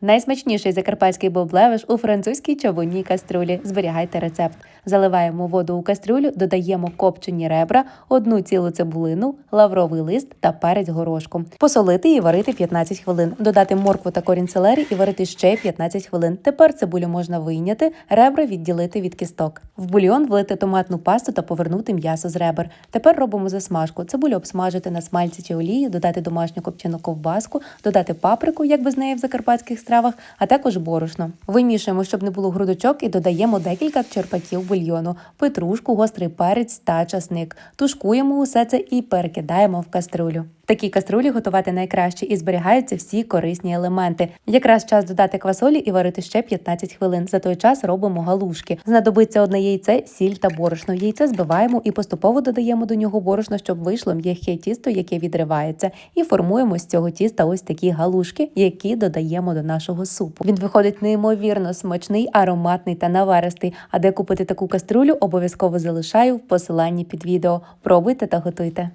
Найсмачніший закарпатський боблевиш у французькій чавунній каструлі. Зберігайте рецепт. Заливаємо воду у кастрюлю, додаємо копчені ребра, одну цілу цибулину, лавровий лист та перець горошком. Посолити і варити 15 хвилин. Додати моркву та корінь селері і варити ще 15 хвилин. Тепер цибулю можна вийняти, ребра відділити від кісток. В бульйон влити томатну пасту та повернути м'ясо з ребер. Тепер робимо засмажку. Цибулю обсмажити на смальці чи олії, додати домашню копчену ковбаску, додати паприку, як без неї в закарпатських стравах, а також борошно. Вимішуємо, щоб не було грудочок, і додаємо декілька черпаків бульйону, петрушку, гострий перець та часник. Тушкуємо усе це і перекидаємо в каструлю. В такій каструлі готувати найкраще і зберігаються всі корисні елементи. Якраз час додати квасолі і варити ще 15 хвилин. За той час робимо галушки. Знадобиться одне яйце, сіль та борошно. Яйце збиваємо і поступово додаємо до нього борошно, щоб вийшло м'яке тісто, яке відривається, і формуємо з цього тіста ось такі галушки, які додаємо до нашого супу. Він виходить неймовірно смачний, ароматний та наваристий. А де купити таку каструлю, обов'язково залишаю в посиланні під відео. Пробуйте та готуйте.